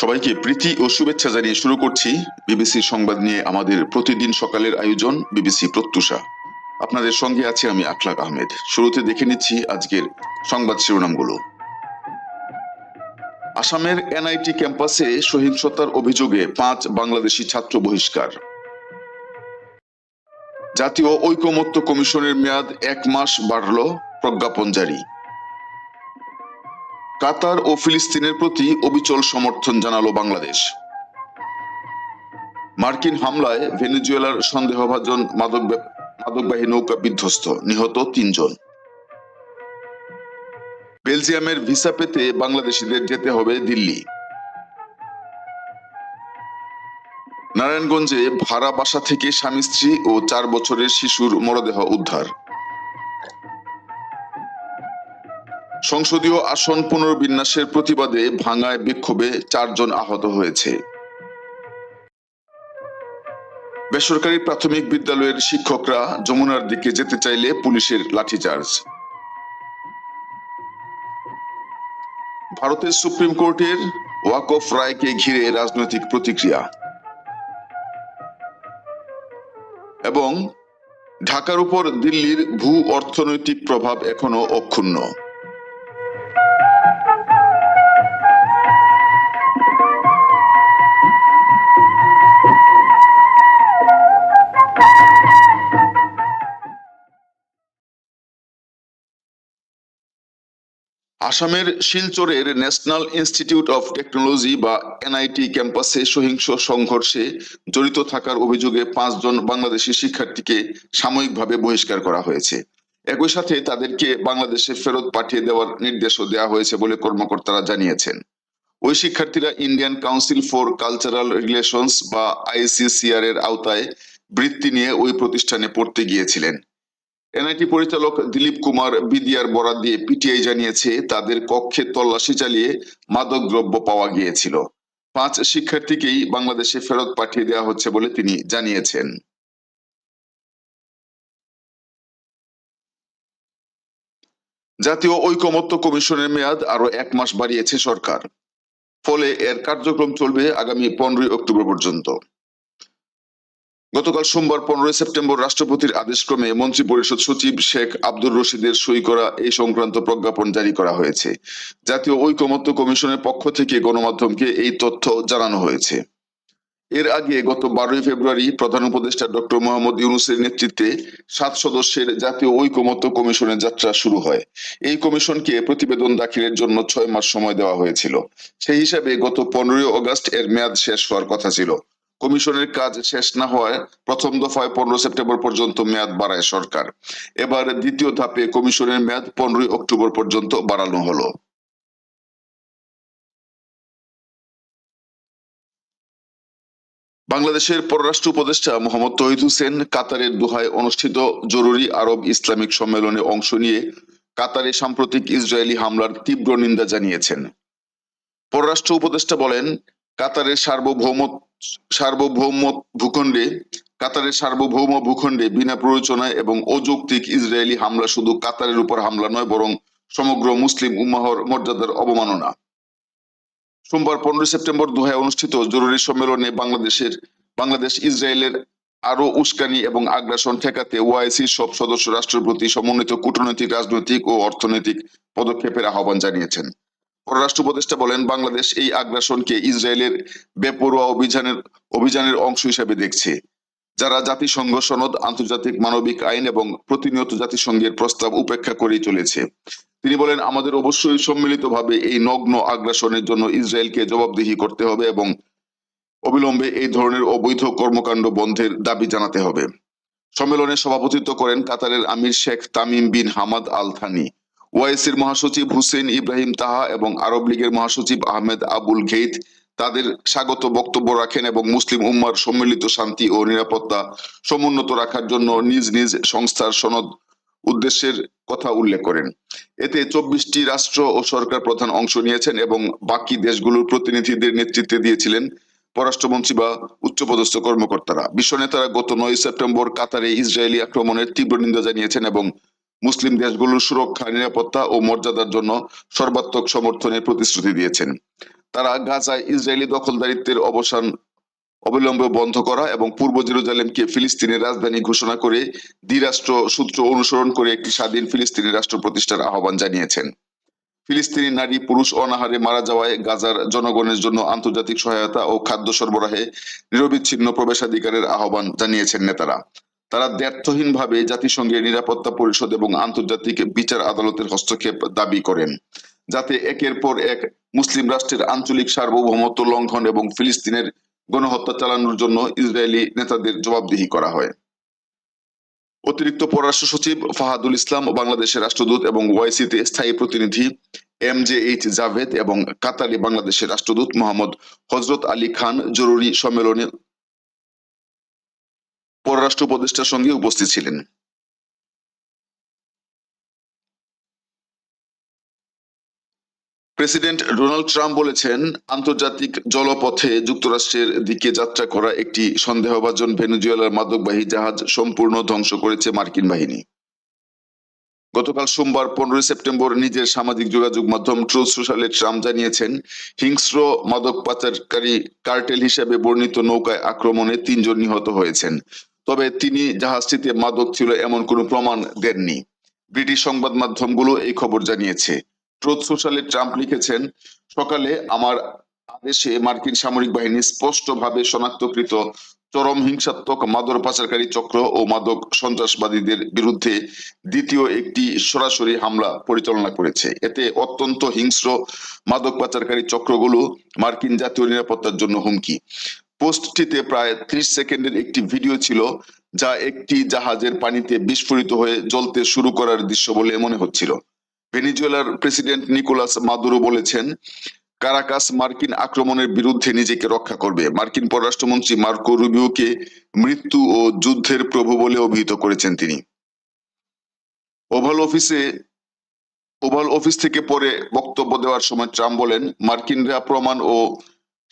সবাইকে প্রীতি ও শুভেচ্ছা জানিয়ে শুরু করছি বিবিসি সংবাদ নিয়ে আমাদের প্রতিদিন সকালের আয়োজন বিবিসি প্রত্যুষা। আপনাদের সঙ্গে আছি আমি আখলাক আহমেদ। শুরুতে দেখে নিচ্ছি আজকের সংবাদ শিরোনামগুলো। আসামের এনআইটি ক্যাম্পাসে সহিংসতার অভিযোগে পাঁচ বাংলাদেশি ছাত্র বহিষ্কার। জাতীয় ঐকমত্য কমিশনের মেয়াদ এক মাস বাড়ল প্রজ্ঞাপন জারি। কাতার ও ফিলিস্তিনের প্রতি অবিচল সমর্থন জানালো বাংলাদেশ। মার্কিন হামলায় ভেনেজুয়েলার সন্দেহভাজন মাদক মাদকবাহী নৌকা বিধ্বস্ত, নিহত তিনজন। বেলজিয়ামের ভিসা পেতে বাংলাদেশিদের যেতে হবে দিল্লি। নারায়ণগঞ্জে ভাড়া বাসা থেকে স্বামী, স্ত্রী ও চার বছরের শিশুর মরদেহ উদ্ধার। সংসদীয় আসন পুনর্বিন্যাসের প্রতিবাদে ভাঙায় বিক্ষোভে চারজন আহত হয়েছে। বেসরকারি প্রাথমিক বিদ্যালয়ের শিক্ষকরা যমুনার দিকে যেতে চাইলে পুলিশের লাঠিচার্জ। ভারতের সুপ্রিম কোর্টের ওয়াকফ রায়কে ঘিরে রাজনৈতিক প্রতিক্রিয়া। এবং ঢাকার উপর দিল্লির ভূ অর্থনৈতিক প্রভাব এখনও অক্ষুণ্ণ। আসামের শিলচরের ন্যাশনাল ইনস্টিটিউট অফ টেকনোলজি বা এনআইটি ক্যাম্পাসে সহিংস সংঘর্ষে জড়িত থাকার অভিযোগে পাঁচজন বাংলাদেশি শিক্ষার্থীকে সাময়িকভাবে বহিষ্কার করা হয়েছে। একই সাথে তাদেরকে বাংলাদেশে ফেরত পাঠিয়ে দেওয়ার নির্দেশও দেওয়া হয়েছে বলে কর্মকর্তারা জানিয়েছেন। ওই শিক্ষার্থীরা Indian Council for Cultural Relations বা আইসিসিআর এর আওতায় বৃত্তি নিয়ে ওই প্রতিষ্ঠানে পড়তে গিয়েছিলেন। এনআইটি পরিচালক দিলীপ কুমার বিদিয়ার বরাদ দিয়ে পিটিআই জানিয়েছে, তাদের কক্ষে তল্লাশি চালিয়ে মাদক দ্রব্য পাওয়া গিয়েছিল। পাঁচ শিক্ষার্থীকেই বাংলাদেশে ফেরত পাঠিয়ে দেওয়া হচ্ছে বলে তিনি জানিয়েছেন। জাতীয় ঐকমত্য কমিশনের মেয়াদ আরও এক মাস বাড়িয়েছে সরকার। ফলে এর কার্যক্রম চলবে আগামী পনেরোই অক্টোবর পর্যন্ত। গতকাল সোমবার পনেরোই সেপ্টেম্বর রাষ্ট্রপতির আদেশক্রমে মন্ত্রী পরিষদ সচিব শেখ আব্দুর রশিদের সই করা এই সংক্রান্ত প্রজ্ঞাপন জারি করা হয়েছে। জাতীয় ঐকমত্য কমিশনের পক্ষ থেকে গণমাধ্যমকে এই তথ্য জানানো হয়েছে। এর আগে গত বারোই ফেব্রুয়ারি প্রধান উপদেষ্টা ডক্টর মোহাম্মদ ইউনুসের নেতৃত্বে সাত সদস্যের জাতীয় ঐকমত্য কমিশনের যাত্রা শুরু হয়। এই কমিশনকে প্রতিবেদন দাখিলের জন্য ছয় মাস সময় দেওয়া হয়েছিল। সেই হিসাবে গত পনেরোই অগস্ট এর মেয়াদ শেষ হওয়ার কথা ছিল। কমিশনের কাজ শেষ না হওয়ায় প্রথম দফায় পনেরো সেপ্টেম্বর পর্যন্ত মেয়াদ বাড়ায় সরকার। এবার দ্বিতীয় ধাপে কমিশনের মেয়াদ পনেরোই অক্টোবর পর্যন্ত বাড়ানো হলো। বাংলাদেশের পররাষ্ট্র উপদেষ্টা মোহাম্মদ তহিদ হোসেন কাতারের দোহায় অনুষ্ঠিত জরুরি আরব ইসলামিক সম্মেলনে অংশ নিয়ে কাতারে সাম্প্রতিক ইসরায়েলি হামলার তীব্র নিন্দা জানিয়েছেন। পররাষ্ট্র উপদেষ্টা বলেন কাতারের সার্বভৌম সার্বভৌম ভূখণ্ডে, কাতারের সার্বভৌম ভূখণ্ডে বিনা প্ররোচনায় এবং অযৌক্তিক ইসরায়েলি হামলা শুধু কাতারের উপর হামলা নয়, বরং সমগ্র মুসলিম উম্মাহর মর্যাদার অবমাননা। সোমবার পনেরোই সেপ্টেম্বর দোহায় অনুষ্ঠিত জরুরি সম্মেলনে বাংলাদেশের, বাংলাদেশ, ইসরায়েলের আরও উস্কানি এবং আগ্রাসন ঠেকাতে ওআইসি সব সদস্য রাষ্ট্রের প্রতি সমন্বিত কূটনৈতিক, রাজনৈতিক ও অর্থনৈতিক পদক্ষেপের আহ্বান জানিয়েছেন। পররাষ্ট্র উপদেষ্টা বলেন, বাংলাদেশ এই আগ্রাসনকে ইসরায়েলের বেপরোয়া অভিযানের অভিযানের অংশ হিসেবে দেখছে। যারা জাতিসংঘ সনদ, আন্তর্জাতিক মানবিক আইন এবং প্রতিনিয়ত জাতিসংঘের প্রস্তাব উপেক্ষা করেই চলেছে। তিনি বলেন, আমাদের অবশ্যই সম্মিলিতভাবে এই নগ্ন আগ্রাসনের জন্য ইসরায়েলকে জবাবদিহি করতে হবে এবং অবিলম্বে এই ধরনের অবৈধ কর্মকাণ্ড বন্ধের দাবি জানাতে হবে। সম্মেলনে সভাপতিত্ব করেন কাতারের আমির Sheikh Tamim bin Hamad Al Thani ওয়াইসির মহাসচিব হুসেন ইব্রাহিম তাহা এবং আরব লীগের মহাসচিব আহমেদ আবুল ঘেইত তাদের স্বাগত বক্তব্য রাখেন এবং মুসলিম উম্মার সম্মিলিত শান্তি ও নিরাপত্তা সমুন্নত রাখার জন্য নিজ নিজ সংস্থার সনদ উদ্দেশ্যের কথা উল্লেখ করেন। এতে চব্বিশটি রাষ্ট্র ও সরকার প্রধান অংশ নিয়েছেন এবং বাকি দেশগুলোর প্রতিনিধিদের নেতৃত্বে দিয়েছিলেন পররাষ্ট্রমন্ত্রী বা উচ্চপদস্থ কর্মকর্তারা। বিশ্ব নেতারা গত নয় সেপ্টেম্বর কাতারে ইসরায়েলি আক্রমণের তীব্র নিন্দা জানিয়েছেন এবং মুসলিম দেশগুলোর সুরক্ষা, নিরাপত্তা ও মর্যাদার জন্য সর্বাত্মক সমর্থনের প্রতিশ্রুতি দিয়েছেন। তারা গাজায় ইসরায়েলি দখলদারিত্বের অবসান অবিলম্বে বন্ধ করা এবং পূর্ব জেরুজালেমকে ফিলিস্তিনের রাজধানী ঘোষণা করে দ্বিরাষ্ট্র সূত্র অনুসরণ করে একটি স্বাধীন ফিলিস্তিনি রাষ্ট্র প্রতিষ্ঠার আহ্বান জানিয়েছেন। ফিলিস্তিনি নারী, পুরুষ অনাহারে মারা যাওয়ায় গাজার জনগণের জন্য আন্তর্জাতিক সহায়তা ও খাদ্য সরবরাহে নিরবিচ্ছিন্ন প্রবেশাধিকারের আহ্বান জানিয়েছেন নেতারা। তারা দ্ব্যর্থহীনভাবে জাতিসংঘের নিরাপত্তা পরিষদ এবং আন্তর্জাতিক বিচার আদালতের হস্তক্ষেপ দাবি করেন, যাতে একের পর এক মুসলিম রাষ্ট্রের আঞ্চলিক সার্বভৌমত্ব লঙ্ঘন এবং ফিলিস্তিনের গণহত্যা চালানোর জন্য ইসরায়েলি নেতাদের জবাবদিহি করা হয়। অতিরিক্ত পররাষ্ট্র সচিব ফাহাদুল ইসলাম বাংলাদেশের রাষ্ট্রদূত এবং ওয়াইসিতে স্থায়ী প্রতিনিধি এম জে এইচ জাভেদ এবং কাতারে বাংলাদেশের রাষ্ট্রদূত মোহাম্মদ হজরত আলী খান জরুরি সম্মেলনে পররাষ্ট্র উপদেষ্টার সঙ্গে উপস্থিত ছিলেন। প্রেসিডেন্ট ডোনাল্ড ট্রাম্প বলেছেন, আন্তর্জাতিক জলপথে যুক্তরাষ্ট্রের দিকে যাত্রা করা একটি সন্দেহভাজন ভেনেজুয়েলার মাদকবাহী জাহাজ সম্পূর্ণ ধ্বংস করেছে মার্কিন বাহিনী। গতকাল সোমবার পনেরোই সেপ্টেম্বর নিজের সামাজিক যোগাযোগ মাধ্যম ট্রুথ সোশ্যালে ট্রাম্প জানিয়েছেন, হিংস্র মাদক পাচারকারী কার্টেল হিসেবে বর্ণিত নৌকায় আক্রমণে তিনজন নিহত হয়েছেন। তবে তিনি জাহাজটিতে মাদক ছিল এমন কোনো প্রমাণ দেননি। ব্রিটিশ সংবাদ মাধ্যমগুলো এই খবর জানিয়েছে। ট্রুথ সোশ্যালে ট্রাম্প লিখেছেন, সকালে আমার আদেশে মার্কিন সামরিক বাহিনী স্পষ্টভাবে শনাক্তকৃত চরম হিংসাত্মক মাদক পাচারকারী চক্র ও মাদক সন্ত্রাসবাদীদের বিরুদ্ধে দ্বিতীয় একটি সরাসরি হামলা পরিচালনা করেছে। এতে অত্যন্ত হিংস্র মাদক পাচারকারী চক্রগুলো মার্কিন জাতীয় নিরাপত্তার জন্য হুমকি। পোস্টটিতে প্রায় ত্রিশ সেকেন্ডের একটি ভিডিও ছিল, যা একটি জাহাজের পানিতে বিস্ফোরিত হয়ে জ্বলতে শুরু করার দৃশ্য বলে মনে হচ্ছিল। ভেনিজুয়েলার প্রেসিডেন্ট নিকোলাস মাদুরো বলেছেন, কারাকাস মার্কিন আক্রমণের বিরুদ্ধে নিজেকে রক্ষা করবে। মার্কিন পররাষ্ট্রমন্ত্রী মার্কো রুবিওকে মৃত্যু ও যুদ্ধের প্রভু বলে অভিহিত করেছেন তিনি। ওভাল অফিসে, ওভাল অফিস থেকে পরে বক্তব্য দেওয়ার সময় ট্রাম্প বলেন, মার্কিনরা প্রমাণ ও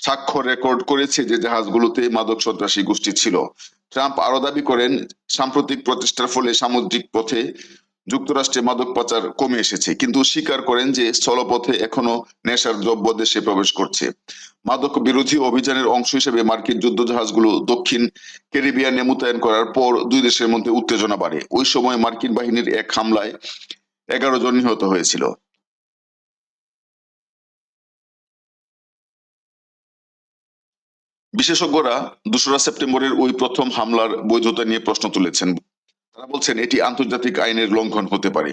সাক্ষ্য রেকর্ড করেছে যে জাহাজগুলোতে মাদক সন্ত্রাসী গোষ্ঠী ছিল। ট্রাম্প আরও দাবি করেন, সাম্প্রতিক প্রচেষ্টার ফলে সামুদ্রিক পথে যুক্তরাষ্ট্রে মাদক পাচার কমে এসেছে, কিন্তু স্বীকার করেন যে স্থলপথে এখনও নেশার দ্রব্য দেশে প্রবেশ করছে। মাদক বিরোধী অভিযানের অংশ হিসেবে মার্কিন যুদ্ধ জাহাজগুলো দক্ষিণ ক্যারিবিয়ানে মোতায়েন করার পর দুই দেশের মধ্যে উত্তেজনা বাড়ে। ওই সময় মার্কিন বাহিনীর এক হামলায় এগারো জন নিহত হয়েছিল। বিশেষজ্ঞরা দোসরা সেপ্টেম্বরের ওই প্রথম হামলার বৈধতা নিয়ে প্রশ্ন তুলেছেন। তারা বলছেন, এটি আন্তর্জাতিক আইনের লঙ্ঘন হতে পারে।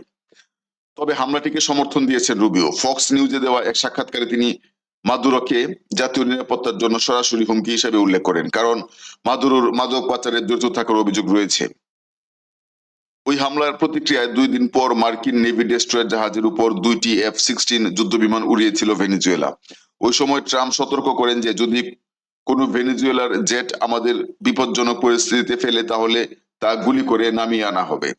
তবে হামলাটিকে সমর্থন দিয়েছেন রুবিও। ফক্স নিউজে দেওয়া এক সাক্ষাৎকারে তিনি মাদুরোকে জাতীয় নিরাপত্তার জন্য সরাসরি হুমকি হিসেবে উল্লেখ করেন, কারণ মাদুরোর মাদক পাচারের জড়িত থাকার অভিযোগ রয়েছে। ওই হামলার প্রতিক্রিয়ায় দুই দিন পর মার্কিন নেভি ডেস্ট্রয়ার জাহাজের উপর দুইটি এফ সিক্সটিন যুদ্ধ বিমান উড়িয়েছিল ভেনিজুয়েলা। ওই সময় ট্রাম্প সতর্ক করেন যে, যদি কোনো ভেনেজুয়েলার জেট আমাদের বিপজ্জনক পরিস্থিতিতে ফেলে, তাহলে তা গুলি করে নামিয়ে আনা হবে।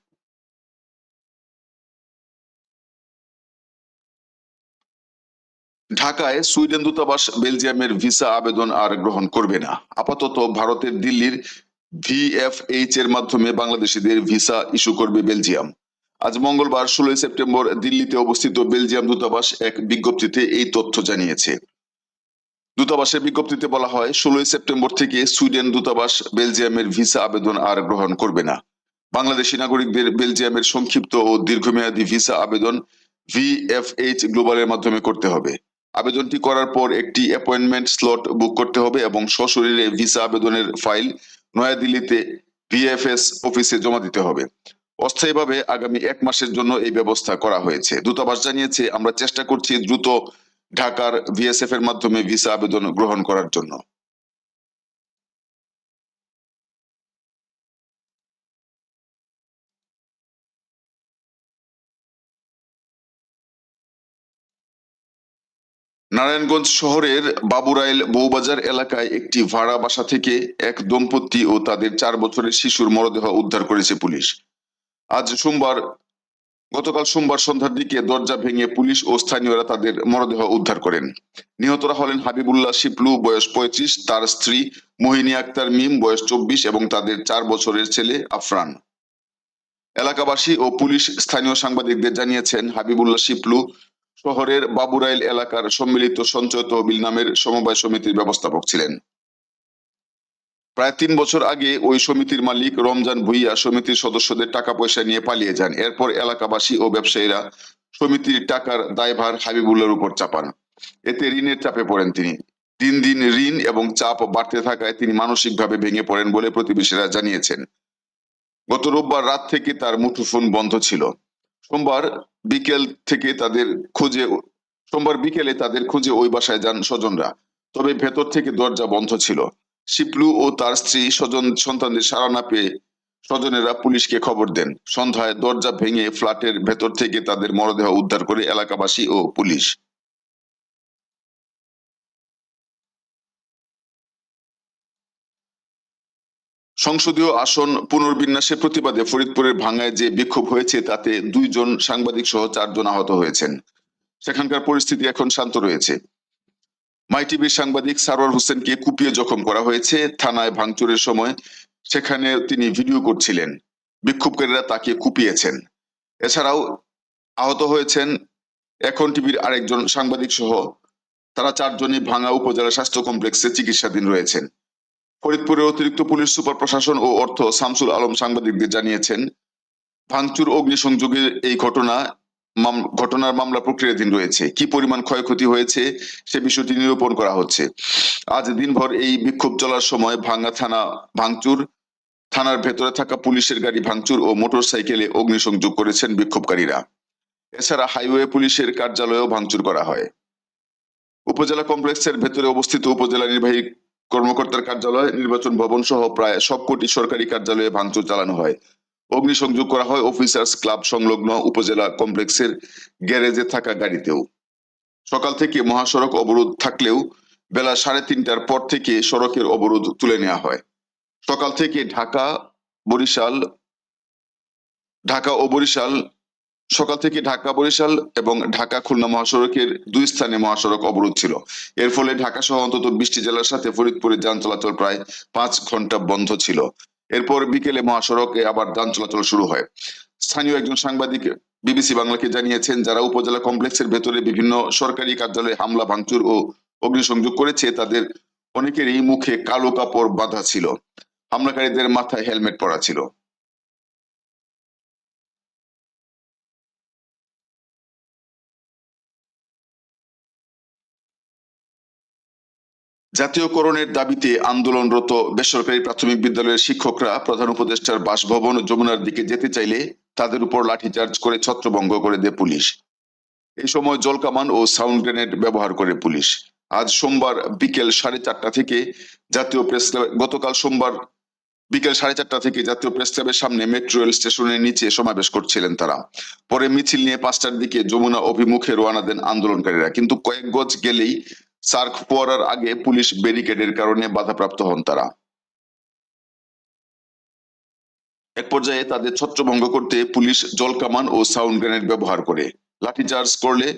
ঢাকায় সুইডেন দূতাবাস বেলজিয়ামের ভিসা আবেদন আর গ্রহণ করবে না। আপাতত ভারতের দিল্লির ভিএফএইচ এর মাধ্যমে বাংলাদেশিদের ভিসা ইস্যু করবে বেলজিয়াম। আজ মঙ্গলবার ষোলোই সেপ্টেম্বর দিল্লিতে অবস্থিত বেলজিয়াম দূতাবাস এক বিজ্ঞপ্তিতে এই তথ্য জানিয়েছে। দূতাবাসের বিজ্ঞপ্তিতে বলা হয়, ষোলোই সেপ্টেম্বর থেকে সুইডেন দূতাবাস বেলজিয়ামের ভিসা আবেদন আর গ্রহণ করবে না। বাংলাদেশি নাগরিকদের বেলজিয়ামের সংক্ষিপ্ত ও দীর্ঘমেয়াদী ভিসা আবেদন ভিএফএইচ গ্লোবালের মাধ্যমে করতে হবে। আবেদনটি করার পর একটি অ্যাপয়েন্টমেন্ট স্লট বুক করতে হবে এবং সশরীরে ভিসা আবেদনের ফাইল নয়াদিল্লিতে ভিএফএস অফিসে জমা দিতে হবে। অস্থায়ীভাবে আগামী এক মাসের জন্য এই ব্যবস্থা করা হয়েছে। দূতাবাস জানিয়েছে, আমরা চেষ্টা করছি দ্রুত ঢাকার ভিএসএফ এর মাধ্যমে ভিসা আবেদন গ্রহণ করার জন্য। নারায়ণগঞ্জ শহরের বাবুরাইল বৌবাজার এলাকায় একটি ভাড়া বাসা থেকে এক দম্পতি ও তাদের চার বছরের শিশুর মরদেহ উদ্ধার করেছে পুলিশ। আজ সোমবার গতকাল সোমবার সন্ধ্যার দিকে দরজা ভেঙে পুলিশ ও স্থানীয়রা তাদের মরদেহ উদ্ধার করেন। নিহতরা হলেন হাবিবুল্লাহ শিপলু, বয়স পঁয়ত্রিশ, তার স্ত্রী মোহিনী আক্তার মিম, বয়স চব্বিশ এবং তাদের চার বছরের ছেলে আফরান। এলাকাবাসী ও পুলিশ স্থানীয় সাংবাদিকদের জানিয়েছেন, হাবিবুল্লাহ শিপলু শহরের বাবুরাইল এলাকার সম্মিলিত সঞ্চয় তহবিল নামের সমবায় সমিতির ব্যবস্থাপক ছিলেন। প্রায় তিন বছর আগে ওই সমিতির মালিক রমজান ভুইয়া সমিতির সদস্যদের টাকা পয়সা নিয়ে পালিয়ে যান। এরপর এলাকাবাসী ও ব্যবসায়ীরা সমিতির টাকার দায়ভার হাবিবুল্লাহর উপর চাপান। এতে ঋণের চাপে পড়েন তিনি। দিন দিন ঋণ এবং চাপ বাড়তে থাকায় তিনি মানসিকভাবে ভেঙে পড়েন বলে প্রতিবেশীরা জানিয়েছেন। গত রোববার রাত থেকে তার মুঠোফোন বন্ধ ছিল। সোমবার বিকেল থেকে তাদের খুঁজে সোমবার বিকেলে তাদের খুঁজে ওই বাসায় যান স্বজনরা। তবে ভেতর থেকে দরজা বন্ধ ছিল। শিপলু ও তার স্ত্রী স্বজন সন্তানদের সাড়া না পেয়ে স্বজনেরা পুলিশকে খবর দেন। সন্ধ্যায় দরজা ভেঙে ফ্ল্যাটের ভেতর থেকে তাদের মরদেহ উদ্ধার করে এলাকাবাসী ও পুলিশ। সংসদীয় আসন পুনর্বিন্যাসের প্রতিবাদে ফরিদপুরের ভাঙ্গায় যে বিক্ষোভ হয়েছে, তাতে দুইজন সাংবাদিক সহ চারজন আহত হয়েছেন। সেখানকার পরিস্থিতি এখন শান্ত রয়েছে। মাই টিভির সাংবাদিক সারোয়ার হোসেনকে কুপিয়ে জখম করা হয়েছে থানায় ভাঙচুরের সময়। সেখানে তিনি ভিডিও করছিলেন। বিক্ষোভকারীরা তাকে কুপিয়েছেন। এছাড়াও আহত হয়েছেন এখন টিভির আরেকজন সাংবাদিক সহ। তারা চারজনই ভাঙা উপজেলা স্বাস্থ্য কমপ্লেক্সে চিকিৎসাধীন রয়েছেন। ফরিদপুরের অতিরিক্ত পুলিশ, সুপার প্রশাসন ও অর্থ শামসুল আলম সাংবাদিকদের জানিয়েছেন, ভাঙচুর অগ্নিসংযোগের এই ঘটনা ঘটনার মামলা প্রক্রিয়াধীন রয়েছে। কি পরিমাণ ক্ষয়ক্ষতি হয়েছে সে বিষয়টি নিরূপণ করা হচ্ছে। আজ দিনভর এই বিক্ষোভ চলার সময় ভাঙ্গা থানা ভাঙচুর, থানার ভেতরে থাকা পুলিশের গাড়ি ভাঙচুর ও মোটর সাইকেলে অগ্নিসংযোগ করেছেন বিক্ষোভকারীরা। এছাড়া হাইওয়ে পুলিশের কার্যালয়েও ভাঙচুর করা হয়। উপজেলা কমপ্লেক্সের ভেতরে অবস্থিত উপজেলা নির্বাহী কর্মকর্তার কার্যালয়, নির্বাচন ভবন সহ প্রায় সবকটি সরকারি কার্যালয়ে ভাঙচুর চালানো হয়। অগ্নিসংযোগ করা হয় অফিসার্স ক্লাব সংলগ্ন উপজেলা কমপ্লেক্সের গ্যারেজে থাকা গাড়িতেও। সকাল থেকে মহাসড়ক অবরোধ থাকলেও বেলা সাড়ে তিনটার পর থেকে সড়কের অবরোধ তুলে নেওয়া হয়। সকাল থেকে ঢাকা বরিশাল, ঢাকা ও বরিশাল, সকাল থেকে ঢাকা বরিশাল এবং ঢাকা খুলনা মহাসড়কের দুই স্থানে মহাসড়ক অবরোধ ছিল। এর ফলে ঢাকা সহ অন্তত বিশটি জেলার সাথে ফরিদপুরে যান চলাচল প্রায় পাঁচ ঘণ্টা বন্ধ ছিল। এরপর বিকেলে মহাসড়কে আবার যান চলাচল শুরু হয়। স্থানীয় একজন সাংবাদিক বিবিসি বাংলাকে জানিয়েছেন, যারা উপজেলা কমপ্লেক্সের ভেতরে বিভিন্ন সরকারি কার্যালয়ে হামলা, ভাঙচুর ও অগ্নিসংযোগ করেছে, তাদের অনেকেরই মুখে কালো কাপড় বাঁধা ছিল। হামলাকারীদের মাথায় হেলমেট পরা ছিল। জাতীয়করণের দাবিতে আন্দোলনরত বেসরকারি প্রাথমিক বিদ্যালয়ের শিক্ষকরা প্রধান উপদেষ্টার বাসভবন যমুনার দিকে যেতে চাইলে তাদের উপর লাঠিচার্জ করে ছত্রভঙ্গ করে দেয় পুলিশ। এই সময় জলকামান ও সাউন্ড গ্রেনেড ব্যবহার করে পুলিশ। আজ সোমবার বিকেল সাড়ে চারটা থেকে জাতীয় প্রেস ক্লাব গতকাল সোমবার বিকেল সাড়ে চারটা থেকে জাতীয় প্রেস ক্লাবের সামনে মেট্রো রেল স্টেশনের নিচে সমাবেশ করছিলেন তারা। পরে মিছিল নিয়ে পাঁচটার দিকে যমুনা অভিমুখে রওনা দেন আন্দোলনকারীরা। কিন্তু কয়েক গজ গেলেই সার্ক ফোয়ারার আগে পুলিশ ব্যারিকেডের কারণে বাধাপ্রাপ্ত হন তারা। এক পর্যায়ে তাদের ছত্রভঙ্গ করতে পুলিশ জলকামান ও সাউন্ড গ্রেনেড ব্যবহার করে। লাঠিচার্জ করলে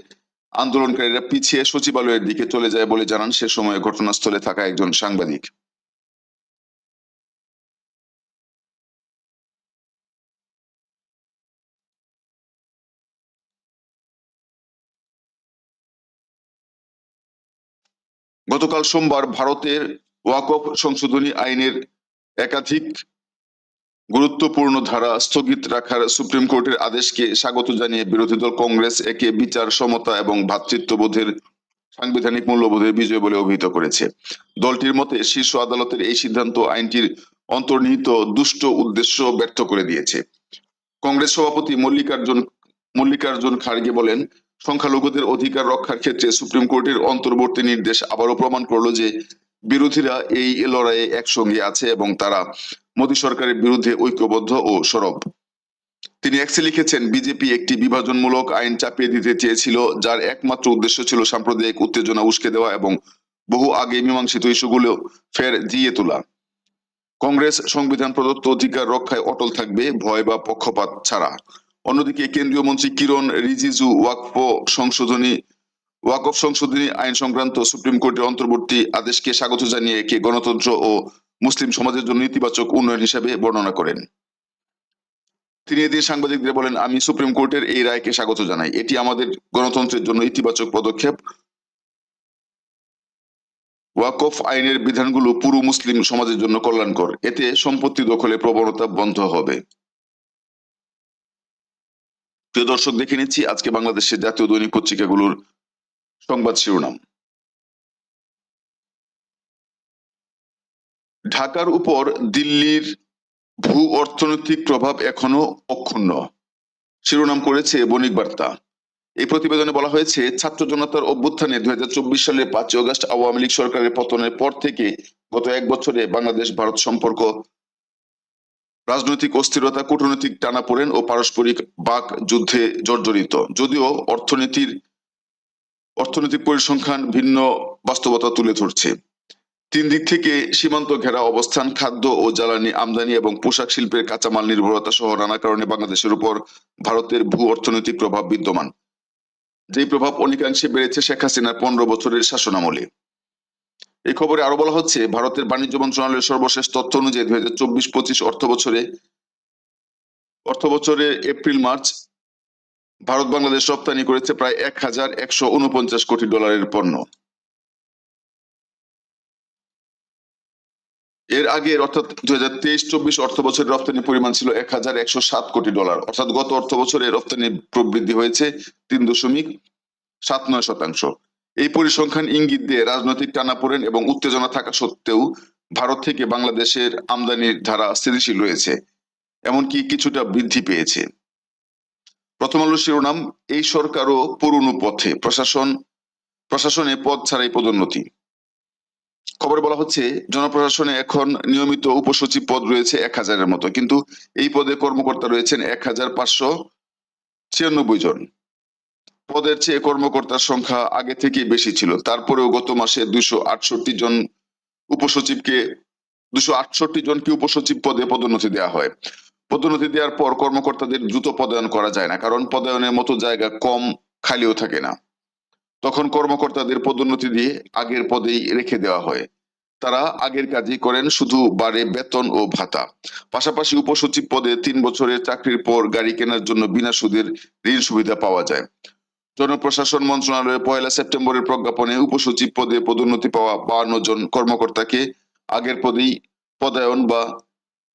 আন্দোলনকারীরা পিছিয়ে সচিবালয়ের দিকে চলে যায় বলে জানান সে সময় ঘটনাস্থলে থাকা একজন সাংবাদিক। গতকাল সোমবার ভারতের ওয়াকফ সংশোধনী আইনের একাধিক গুরুত্বপূর্ণ ধারা স্থগিত রাখার সুপ্রিম কোর্টের আদেশকে স্বাগত জানিয়ে বিরোধী দল কংগ্রেস, একে বিচার সমতা এবং ভ্রাতৃত্ববোধের সাংবিধানিক মূল্যবোধের বিজয় বলে অভিহিত করেছে। দলটির মতে শীর্ষ আদালতের এই সিদ্ধান্ত আইনটির অন্তর্নিহিত দুষ্ট উদ্দেশ্য ব্যর্থ করে দিয়েছে। কংগ্রেস সভাপতি মল্লিকার্জুন মল্লিকার্জুন খার্গে বলেন সংখ্যালঘুদের অধিকার রক্ষার ক্ষেত্রে সুপ্রিম কোর্টের অন্তর্বর্তী নির্দেশ আবারও প্রমাণ করল যে বিরোধীরা এই লড়াইয়ে একসঙ্গে আছে এবং তারা মোদী সরকারের বিরুদ্ধে ঐক্যবদ্ধ ও সরব। তিনি এক্সে লিখেছেন, বিজেপি একটি বিভাজনমূলক আইন চাপিয়ে দিতে চেয়েছিল, যার একমাত্র উদ্দেশ্য ছিল সাম্প্রদায়িক উত্তেজনা উস্কে দেওয়া এবং বহু আগে মীমাংসিত ইস্যুগুলো ফের জিয়ে তোলা। কংগ্রেস সংবিধান প্রদত্ত অধিকার রক্ষায় অটল থাকবে, ভয় বা পক্ষপাত ছাড়া। অন্যদিকে কেন্দ্রীয় মন্ত্রী কিরণ রিজিজু ওয়াকফ সংশোধনী ওয়াকফ সংশোধনী আইন সংক্রান্ত সুপ্রিম কোর্টের অন্তর্বর্তী আদেশকে স্বাগত জানিয়ে একে গণতন্ত্র ও মুসলিম সমাজের জন্য ইতিবাচক উন্নয়ন হিসেবে বর্ণনা করেন। তিনি এদিন সাংবাদিকদের বলেন, আমি সুপ্রিম কোর্টের এই রায়কে স্বাগত জানাই। এটি আমাদের গণতন্ত্রের জন্য ইতিবাচক পদক্ষেপ। ওয়াকফ আইনের বিধানগুলো পুরো মুসলিম সমাজের জন্য কল্যাণকর। এতে সম্পত্তি দখলে প্রবণতা বন্ধ হবে। প্রিয় দর্শক, দেখে নিচ্ছি আজকে বাংলাদেশের জাতীয় দৈনিক পত্রিকাগুলোর সংবাদ শিরোনাম। ঢাকার উপর দিল্লির ভূ অর্থনৈতিক প্রভাব এখনও অক্ষুণ্ণ। শিরোনাম করেছে বণিক বার্তা। এই প্রতিবেদনে বলা হয়েছে, ছাত্র জনতার অভ্যুত্থানে দুই হাজার চব্বিশ সালের পাঁচই অগস্ট আওয়ামী লীগ সরকারের পতনের পর থেকে গত এক বছরে বাংলাদেশ ভারত সম্পর্ক রাজনৈতিক অস্থিরতা, কূটনৈতিক টানাপোড়েন ও পারস্পরিক বাক যুদ্ধে জর্জরিত। যদিও অর্থনীতির, অর্থনৈতিক পরিসংখ্যান ভিন্ন বাস্তবতা তুলে ধরছে। তিন দিক থেকে সীমান্ত ঘেরা অবস্থান, খাদ্য ও জ্বালানি আমদানি এবং পোশাক শিল্পের কাঁচামাল নির্ভরতা সহ নানা কারণে বাংলাদেশের উপর ভারতের ভূ অর্থনৈতিক প্রভাব বিদ্যমান। যেই প্রভাব অনেকাংশে বেড়েছে শেখ হাসিনার পনেরো বছরের শাসনামলে। এই খবরে আরও বলা হচ্ছে, ভারতের বাণিজ্য মন্ত্রণালয়ের সর্বশেষ তথ্য অনুযায়ী দুই হাজার চব্বিশ পঁচিশ অর্থ বছরে অর্থ বছরে এপ্রিল, মার্চ, ভারত বাংলাদেশ রপ্তানি করেছে প্রায় এক হাজার একশো উনপঞ্চাশ কোটি ডলারের পণ্য। এর আগের অর্থাৎ দুই হাজার তেইশ চব্বিশ অর্থ বছরের রপ্তানি পরিমাণ ছিল এক হাজার একশো সাত কোটি ডলার। অর্থাৎ গত অর্থ বছরে রপ্তানি প্রবৃদ্ধি হয়েছে তিন দশমিক সাত নয় শতাংশ। এই পরিসংখ্যান ইঙ্গিত দিয়ে রাজনৈতিক টানাপোড়েন এবং উত্তেজনা থাকা সত্ত্বেও ভারত থেকে বাংলাদেশের আমদানির ধারা স্থিতিশীল রয়েছে, এমনকি কিছুটা বৃদ্ধি পেয়েছে। প্রথম আলো শিরোনাম, এই সরকারও পুরনো পথে, প্রশাসন, প্রশাসনে পদ ছাড়াই পদোন্নতি। খবরে বলা হচ্ছে, জনপ্রশাসনে এখন নিয়মিত উপসচিব পদ রয়েছে এক হাজারের মতো, কিন্তু এই পদে কর্মকর্তা রয়েছেন এক হাজার পাঁচশো ছিয়ানব্বই জন। পদের চেয়ে কর্মকর্তার সংখ্যা আগে থেকে বেশি ছিল। তারপরেও গত মাসে আটষট্টি জন উপসচিবকে, দুশো জনকে উপসচিব পদে পদোন্নতি দেওয়া হয়। পদোন্নতি দেওয়ার পর কর্মকর্তাদের দ্রুত পদায়ন করা যায় না, কারণ পদায়নের মতো জায়গা কম খালিও থাকে না। তখন কর্মকর্তাদের পদোন্নতি দিয়ে আগের পদেই রেখে দেওয়া হয়। তারা আগের কাজই করেন, শুধু বাড়ে বেতন ও ভাতা। পাশাপাশি উপসচিব পদে তিন বছরের চাকরির পর গাড়ি কেনার জন্য বিনা সুদের ঋণ সুবিধা পাওয়া যায়। জনপ্রশাসন মন্ত্রণালয়ের পয়লা সেপ্টেম্বরের প্রজ্ঞাপনে উপসচিব পদে পদোন্নতি পাওয়া বাহান্ন জন কর্মকর্তাকে আগের পদেই পদায়ন বা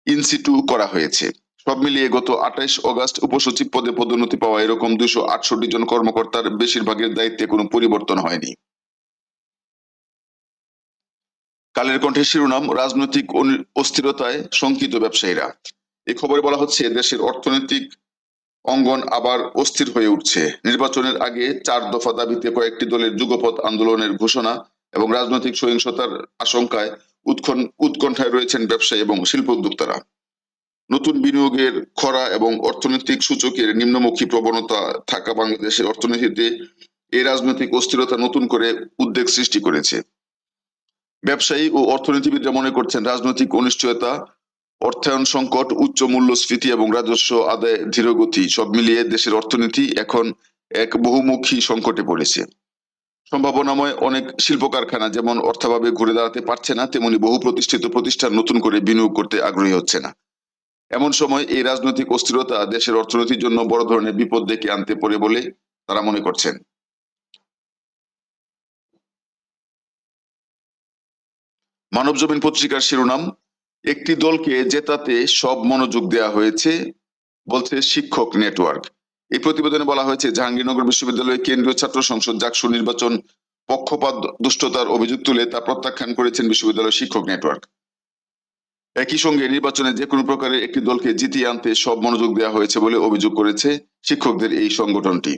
ইনসিটু করা হয়েছে। সব মিলিয়ে গত আঠাইশ অগাস্ট উপসচিব পদে পদোন্নতি পাওয়া এরকম দুশো আটষট্টি জন কর্মকর্তার বেশিরভাগের দায়িত্বে কোনো পরিবর্তন হয়নি। কালের কণ্ঠের শিরোনাম, রাজনৈতিক অস্থিরতায় শঙ্কিত ব্যবসায়ীরা। এই খবরে বলা হচ্ছে, দেশের অর্থনৈতিক অঙ্গন আবার অস্থির হয়ে উঠছে। নির্বাচনের আগে চার দফা দাবিতে কয়েকটি দলের যুগপথ আন্দোলনের ঘোষণা এবং রাজনৈতিক সহিংসতার আশঙ্কায় উৎকন উৎকণ্ঠায় রয়েছেন ব্যবসায়ী এবং শিল্প উদ্যোক্তারা। নতুন বিনিয়োগের খরা এবং অর্থনৈতিক সূচকের নিম্নমুখী প্রবণতা থাকা বাংলাদেশের অর্থনীতিতে এই রাজনৈতিক অস্থিরতা নতুন করে উদ্বেগ সৃষ্টি করেছে। ব্যবসায়ী ও অর্থনীতিবিদরা মনে করছেন রাজনৈতিক অনিশ্চয়তা অর্থায়ন সংকট, উচ্চ মূল্যস্ফীতি এবং রাজস্ব আদায় ধীরগতি সব মিলিয়ে দেশের অর্থনীতি এখন এক বহুমুখী সংকটে পড়েছে। সম্ভাবনাময় অনেক শিল্প কারখানা যেমন অর্থাভাবে ঘুরে দাঁড়াতে পারছে না, তেমনি বহু প্রতিষ্ঠিত প্রতিষ্ঠান নতুন করে বিনিয়োগ করতে আগ্রহী হচ্ছে না। এমন সময় এই রাজনৈতিক অস্থিরতা দেশের অর্থনীতির জন্য বড় ধরনের বিপদ ডেকে আনতে পারে বলে তারা মনে করছেন। মানব জমিন পত্রিকার শিরোনাম একটি দলকে জেতাতে সব মনোযোগ দেওয়া হয়েছে, বলছে শিক্ষক নেটওয়ার্ক। এই প্রতিবেদনে বলা হয়েছে, জাহাঙ্গীরনগর বিশ্ববিদ্যালয়ের কেন্দ্রীয় ছাত্র সংসদ জাকসু নির্বাচন পক্ষপাত, দুষ্টতার অভিযোগ তুলে তা প্রত্যাখ্যান করেছেন বিশ্ববিদ্যালয় শিক্ষক নেটওয়ার্ক। একই সঙ্গে নির্বাচনে যে কোনো প্রকারের একটি দলকে জিতিয়ে আনতে সব মনোযোগ দেওয়া হয়েছে বলে অভিযোগ করেছে শিক্ষকদের এই সংগঠনটি।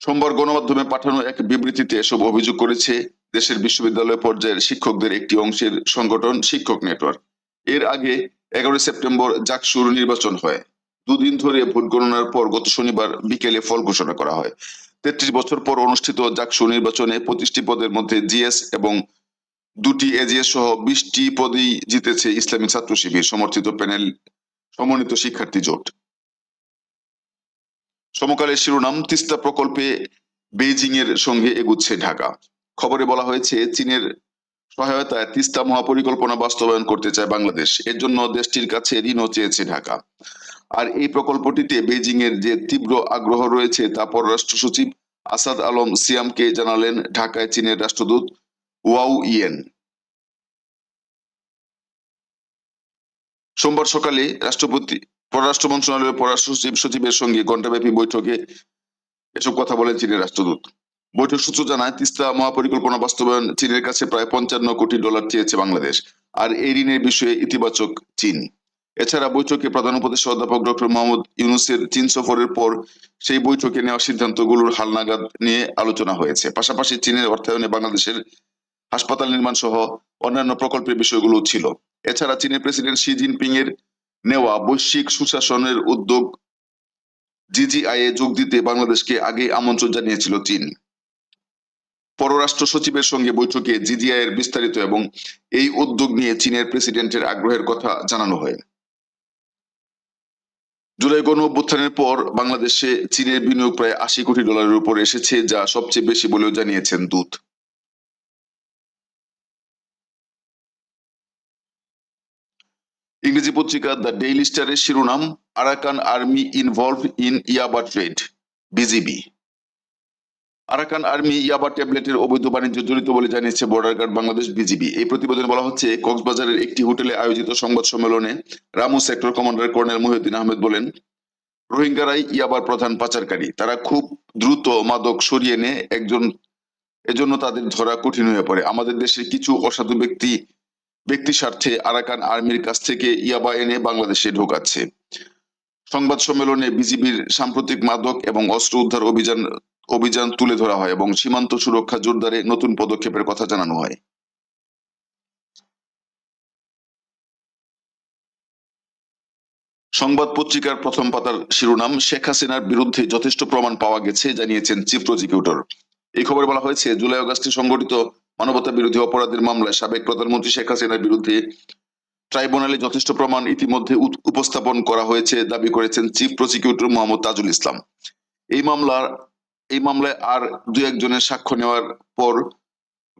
সোমবার গণমাধ্যমে পাঠানো এক বিবৃতিতে এসব অভিযোগ করেছে দেশের বিশ্ববিদ্যালয় পর্যায়ের শিক্ষকদের একটি অংশের সংগঠন শিক্ষক নেটওয়ার্ক। এর আগে এগারোই সেপ্টেম্বর জাকসুর নির্বাচন হয়। দুদিন ধরে ভোট গণনার পর গত শনিবার বিকেলে ফল ঘোষণা করা হয়। তেত্রিশ বছর পর অনুষ্ঠিত জাকসু নির্বাচনে পঁচিশটি পদের মধ্যে জিএস এবং দুটি এজিএস সহ বিশটি পদেই জিতেছে ইসলামী ছাত্র শিবির, সমর্থিত প্যানেল, সমন্বিত শিক্ষার্থী জোট। সমকালের শিরোনাম, তিস্তা প্রকল্পে বেইজিং এর সঙ্গে এগুচ্ছে ঢাকা। খবরে বলা হয়েছে, চীনের সহায়তায় তিস্তা মহাপরিকল্পনা বাস্তবায়ন করতে চায় বাংলাদেশ। এর জন্য দেশটির কাছে ঋণও চেয়েছে ঢাকা। আর এই প্রকল্পটিতে বেইজিং এর যে তীব্র আগ্রহ রয়েছে তা পররাষ্ট্র সচিব আসাদ আলম সিয়ামকে জানালেন ঢাকায় চীনের রাষ্ট্রদূত ওয়াও ইয়েন। সোমবার সকালে রাষ্ট্রপতি, পররাষ্ট্র মন্ত্রণালয়ের পররাষ্ট্র সচিব সচিবের সঙ্গে ঘণ্টাব্যাপী বৈঠকে এসব কথা বলেন চীনের রাষ্ট্রদূত। বৈঠক সূত্র জানায়, তিস্তা মহাপরিকল্পনা বাস্তবায়ন চীনের কাছে প্রায় পঞ্চান্ন কোটি ডলার চেয়েছে বাংলাদেশ আর এই ঋণের বিষয়ে ইতিবাচক চীন। এছাড়া বৈঠকে প্রধান উপদেষ্টা অধ্যাপক ডক্টর মোহাম্মদ ইউনুসের চীন সফরের পর সেই বৈঠকে নেওয়া সিদ্ধান্তগুলোর হালনাগাদ নিয়ে আলোচনা হয়েছে। পাশাপাশি চীনের অর্থায়নে বাংলাদেশের হাসপাতাল নির্মাণ সহ অন্যান্য প্রকল্পের বিষয়গুলো ছিল। এছাড়া চীনের প্রেসিডেন্ট শি জিনপিং এর নেওয়া বৈশ্বিক সুশাসনের উদ্যোগ জিজিআই এ যোগ দিতে বাংলাদেশকে আগে আমন্ত্রণ জানিয়েছিল চীন। পররাষ্ট্র সচিবের সঙ্গে বৈঠকে জিজিআই এর বিস্তারিত এবং এই উদ্যোগ নিয়ে চীনের প্রেসিডেন্টের আগ্রহের কথা জানানো হয়। জুলাই গণ অভ্যুত্থানের পর বাংলাদেশে চীনের বিনিয়োগ প্রায় আশি কোটি ডলারের উপর এসেছে, যা সবচেয়ে বেশি বলেও জানিয়েছেন দূত। ইংরেজি পত্রিকা দ্য ডেইলি স্টারের শিরোনাম, আরাকান আর্মি ইনভলভ ইন ইয়াবা ট্রেড, বিজিবি। আরাকান আর্মি ইয়াবা ট্যাবলেটের অবৈধ বাণিজ্য জড়িত বলে জানিয়েছে বর্ডার গার্ড বাংলাদেশ বিজিবি। এই প্রতিবেদনে বলা হচ্ছে, কক্সবাজারের একটি হোটেলে আয়োজিত সংবাদ সম্মেলনে Ramu sector commander colonel Mohiuddin Ahmed বলেন, রোহিঙ্গারাই ইয়াবার প্রধান পাচারকারী। তারা খুব দ্রুত মাদক সরিয়ে এনে একজন, এজন্য তাদের ধরা কঠিন হয়ে পড়ে। আমাদের দেশের কিছু অসাধু ব্যক্তি ব্যক্তি স্বার্থে আরাকান আর্মির কাছ থেকে ইয়াবা এনে বাংলাদেশে ঢোকাচ্ছে। সংবাদ সম্মেলনে বিজিবির সাম্প্রতিক মাদক এবং অস্ত্র উদ্ধার অভিযান অভিযান তুলে ধরা হয় এবং সীমান্ত সুরক্ষা জোরদারে নতুন পদক্ষেপের কথা জানানো হয়। সংবাদ পত্রিকার প্রথম পাতার শিরোনাম, শেখ হাসিনার বিরুদ্ধে যথেষ্ট প্রমাণ পাওয়া গেছে, জানিয়েছেন চিফ প্রসিকিউটর। এই খবরে বলা হয়েছে, জুলাই আগস্টে সংগঠিত মানবতা বিরোধী অপরাধের মামলায় সাবেক প্রধানমন্ত্রী শেখ হাসিনার বিরুদ্ধে ট্রাইব্যুনালে যথেষ্ট প্রমাণ ইতিমধ্যে উপস্থাপন করা হয়েছে, দাবি করেছেন চিফ প্রসিকিউটর মোহাম্মদ তাজুল ইসলাম। এই মামলার এই মামলায় আর দু একজনের সাক্ষ্য নেওয়ার পর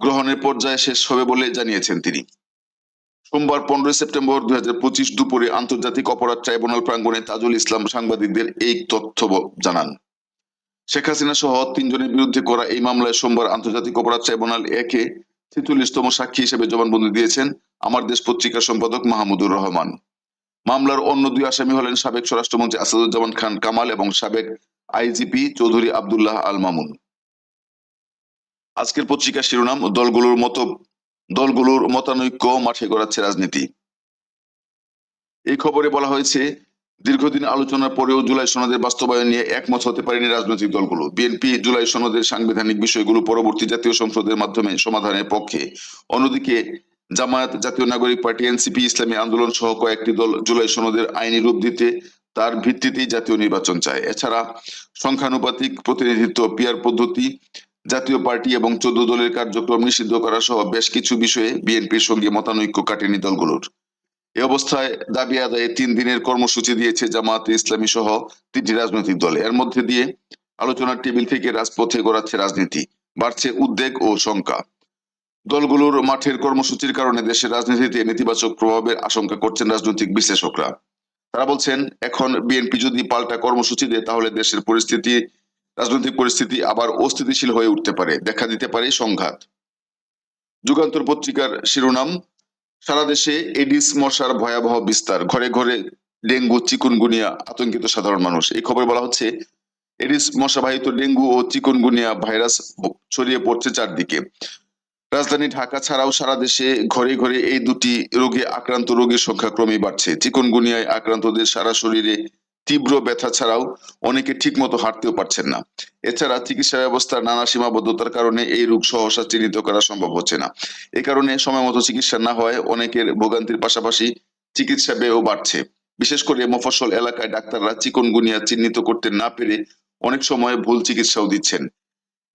গ্রহণের পর্যায়ে শেষ হবে বলে জানিয়েছেন তিনি। সোমবার পনেরোই সেপ্টেম্বর দুই হাজার পঁচিশ দুপুরে আন্তর্জাতিক অপরাধ ট্রাইব্যুনাল প্রাঙ্গণে তাজুল ইসলাম সাংবাদিকদের এই তথ্য জানান। শেখ হাসিনা সহ তিনজনের বিরুদ্ধে করা এই মামলায় সোমবার আন্তর্জাতিক অপরাধ ট্রাইব্যুনাল একে ছেচল্লিশতম সাক্ষী হিসেবে জবানবন্দি দিয়েছেন আমার দেশ পত্রিকার সম্পাদক মাহমুদুর রহমান। মামলার অন্য দুই আসামি হলেন সাবেক স্বরাষ্ট্রমন্ত্রী আসাদুজ্জামান খান কামাল এবং সাবেক আইজিপি চৌধুরী আব্দুল্লাহ আল মামুন আজকের পত্রিকার শিরোনাম, দলগুলোর মতো দলগুলোর মতানৈক্য মাঠে গড়াচ্ছে রাজনীতি। এই খবরে বলা হয়েছে, দীর্ঘদিন আলোচনার পরেও জুলাই সনদের বাস্তবায়ন নিয়ে একমত হতে পারেনি রাজনৈতিক দলগুলো। বিএনপি জুলাই সনদের সাংবিধানিক বিষয়গুলো পরবর্তী জাতীয় সংসদের মাধ্যমে সমাধানের পক্ষে। অন্যদিকে, জামায়াত জাতীয় নাগরিক পার্টি, এনসিপি, ইসলামী আন্দোলন সহ কয়েকটি দল জুলাই সনদের আইনি রূপ দিতে তার ভিত্তিতেই জাতীয় নির্বাচন চায়। এছাড়া সংখ্যানুপাতিক প্রতিনিধিত্ব পিয়ার পদ্ধতি, জাতীয় পার্টি এবং চোদ্দ দলের কার্যক্রম নিষিদ্ধ করা সহ বেশ কিছু বিষয়ে বিএনপির সঙ্গে মতানৈক্য কাটেনি দলগুলোর। এ অবস্থায় দাবি আদায়ে তিন দিনের কর্মসূচি দিয়েছে জামাত ইসলামী সহ তিনটি রাজনৈতিক দল। এর মধ্যে দিয়ে আলোচনার টেবিল থেকে রাজপথে গড়াচ্ছে রাজনীতি, বাড়ছে উদ্বেগ ও শঙ্কা। দলগুলোর মাঠের কর্মসূচির কারণে দেশের রাজনীতিতে নেতিবাচক প্রভাবের আশঙ্কা করছেন রাজনৈতিক বিশ্লেষকরা। তারা বলছেন, এখন বিএনপি যদি পাল্টা কর্মসূচি দেয়, তাহলে দেশের পরিস্থিতি, রাজনৈতিক পরিস্থিতি আবার অস্থিতিশীল হয়ে উঠতে পারে, দেখা দিতে পারে সংঘাত। যুগান্তর পত্রিকার শিরোনাম, সারা দেশে এডিস, মশার ভয়াবহ বিস্তার, ঘরে ঘরে ডেঙ্গু, চিকুনগুনিয়া, আতঙ্কিত সাধারণ মানুষ। এই খবর বলা হচ্ছে, এডিস, মশাবাহিত ডেঙ্গু ও চিকুনগুনিয়া ভাইরাস ছড়িয়ে পড়ছে চারদিকে। রাজধানী ঢাকা ছাড়াও সারা দেশে ঘরে ঘরে এই দুটি রোগে আক্রান্ত রোগীর সংখ্যা ক্রমেই বাড়ছে। চিকনগুনিয়ায় আক্রান্তদের সারা শরীরে তীব্র ব্যথা ছাড়াও অনেকে ঠিকমতো হাঁটতেও পারছেন না। এছাড়া চিকিৎসা ব্যবস্থার নানা সীমাবদ্ধতার কারণে এই রোগ সহসা চিহ্নিত করা সম্ভব হচ্ছে না। এ কারণে সময় মতো চিকিৎসা না হওয়ায় অনেকের ভোগান্তির পাশাপাশি চিকিৎসা ব্যয়ও বাড়ছে। বিশেষ করে মফস্বল এলাকায় ডাক্তাররা চিকনগুনিয়া চিহ্নিত করতে না পেরে অনেক সময় ভুল চিকিৎসাও দিচ্ছেন।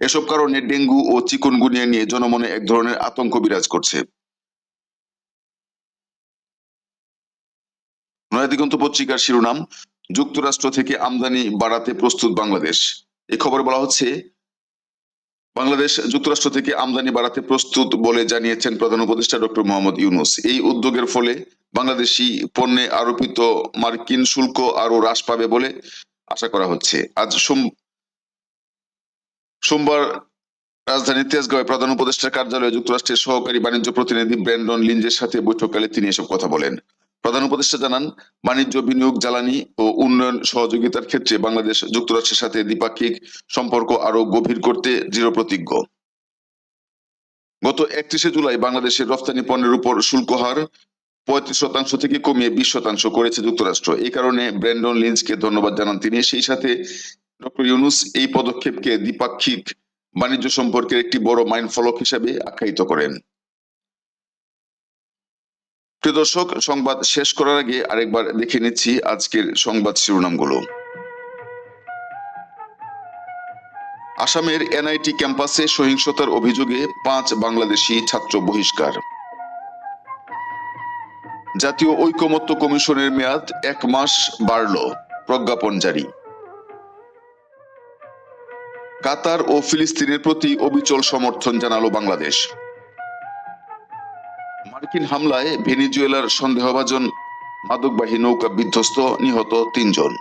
এসব কারণে ডেঙ্গু ও চিকনগুনিয়া নিয়ে জনমনে এক ধরনের আতঙ্ক বিরাজ করছে। নয়াদিগন্ত পত্রিকার শিরোনাম, যুক্তরাষ্ট্র থেকে আমদানি বাড়াতে প্রস্তুত বাংলাদেশ। এ খবরে বলা হচ্ছে, বাংলাদেশ যুক্তরাষ্ট্র থেকে আমদানি বাড়াতে প্রস্তুত বলে জানিয়েছেন প্রধান উপদেষ্টা ডক্টর মোহাম্মদ ইউনুস। এই উদ্যোগের ফলে বাংলাদেশি পণ্যে আরোপিত মার্কিন শুল্ক আরও হ্রাস পাবে বলে আশা করা হচ্ছে। আজ সোমবার রাজধানীর তেজগাঁওয়ে প্রধান উপদেষ্টার কার্যালয়ে যুক্তরাষ্ট্রের সহকারী বাণিজ্য প্রতিনিধি ব্র্যান্ডন লিঞ্জের সাথে বৈঠককালে তিনি এসব কথা বলেন। প্রধান উপদেষ্টা জানান, বাণিজ্য, বিনিয়োগ, জ্বালানি ও উন্নয়ন সহযোগিতার ক্ষেত্রে বাংলাদেশ যুক্তরাষ্ট্রের সাথে দ্বিপাক্ষিক সম্পর্ক আরও গভীর করতে দৃঢ় প্রতিজ্ঞ গত একত্রিশে জুলাই বাংলাদেশের রপ্তানি পণ্যের উপর শুল্ক হার পঁয়ত্রিশ শতাংশ থেকে কমিয়ে বিশ শতাংশ করেছে যুক্তরাষ্ট্র। এই কারণে ব্র্যান্ডন লিঞ্চকে ধন্যবাদ জানান তিনি। সেই সাথে ডক্টর ইউনুস এই পদক্ষেপকে দ্বিপাক্ষিক বাণিজ্য সম্পর্কের একটি বড় মাইল ফলক হিসেবে আখ্যায়িত করেন। প্রিয় দর্শক, সংবাদ শেষ করার আগে আরেকবার দেখে নিচ্ছি আজকের সংবাদ শিরোনামগুলো। আসামের এনআইটি ক্যাম্পাসে সহিংসতার অভিযোগে পাঁচ বাংলাদেশি ছাত্র বহিষ্কার। জাতীয় ঐকমত্য কমিশনের মেয়াদ এক মাস বাড়ল, প্রজ্ঞাপন জারি। কাতার ও ফিলিস্তিনের প্রতি অবিচল সমর্থন জানালো বাংলাদেশ। মার্কিন হামলায় ভেনিজুয়েলার সন্দেহভাজন মাদকবাহী নৌকা বিধ্বস্ত নিহত তিনজন।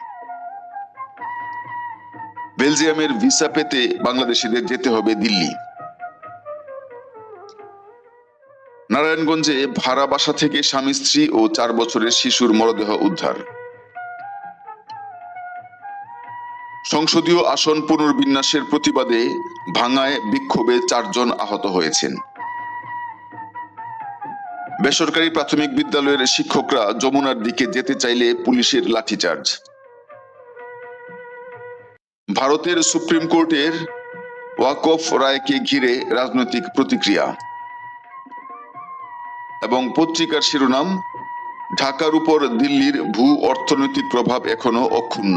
বেলজিয়ামের ভিসা পেতে বাংলাদেশিদের যেতে হবে দিল্লি। নারায়ণগঞ্জে ভাড়া বাসা থেকে স্বামী, স্ত্রী ও চার বছরের শিশুর মরদেহ উদ্ধার। সংসদীয় আসন পুনর্বিন্যাসের প্রতিবাদে ভাঙায় বিক্ষোভে চারজন আহত হয়েছেন। বেসরকারি প্রাথমিক বিদ্যালয়ের শিক্ষকরা যমুনার দিকে যেতে চাইলে পুলিশের লাঠিচার্জ। ভারতের সুপ্রিম কোর্টের ওয়াকফ রায়কে ঘিরে রাজনৈতিক প্রতিক্রিয়া এবং পত্রিকার শিরোনাম, ঢাকার উপর দিল্লির ভূ অর্থনৈতিক প্রভাব এখনও অক্ষুণ্ণ।